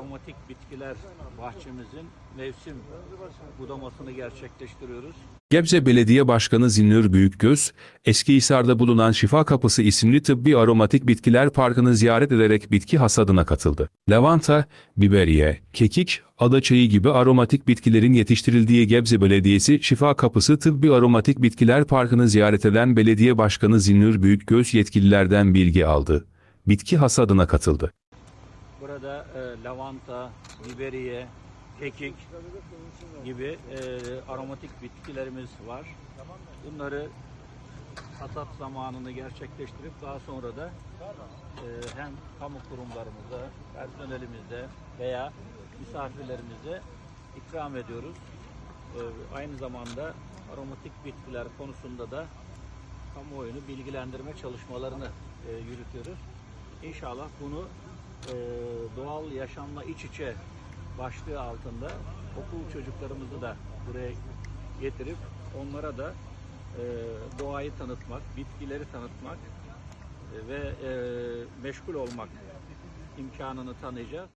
aromatik bitkiler bahçemizin mevsim budamasını gerçekleştiriyoruz. Gebze Belediye Başkanı Zinnur Büyükgöz, Eskihisar'da bulunan Şifa Kapısı isimli tıbbi aromatik bitkiler parkını ziyaret ederek bitki hasadına katıldı. Lavanta, biberiye, kekik, adaçayı gibi aromatik bitkilerin yetiştirildiği Gebze Belediyesi Şifa Kapısı Tıbbi Aromatik Bitkiler Parkı'nı ziyaret eden Belediye Başkanı Zinnur Büyükgöz yetkililerden bilgi aldı. Bitki hasadına katıldı. Burada e, lavanta, biberiye, kekik gibi e, aromatik bitkilerimiz var. Bunları hasat zamanını gerçekleştirip daha sonra da e, hem kamu kurumlarımıza, personelimize veya misafirlerimize ikram ediyoruz. E, aynı zamanda aromatik bitkiler konusunda da kamuoyunu bilgilendirme çalışmalarını e, yürütüyoruz. İnşallah bunu e, doğal yaşamla iç içe başlığı altında okul çocuklarımızı da buraya getirip onlara da e, doğayı tanıtmak, bitkileri tanıtmak e, ve e, meşgul olmak imkanını tanıyacağız.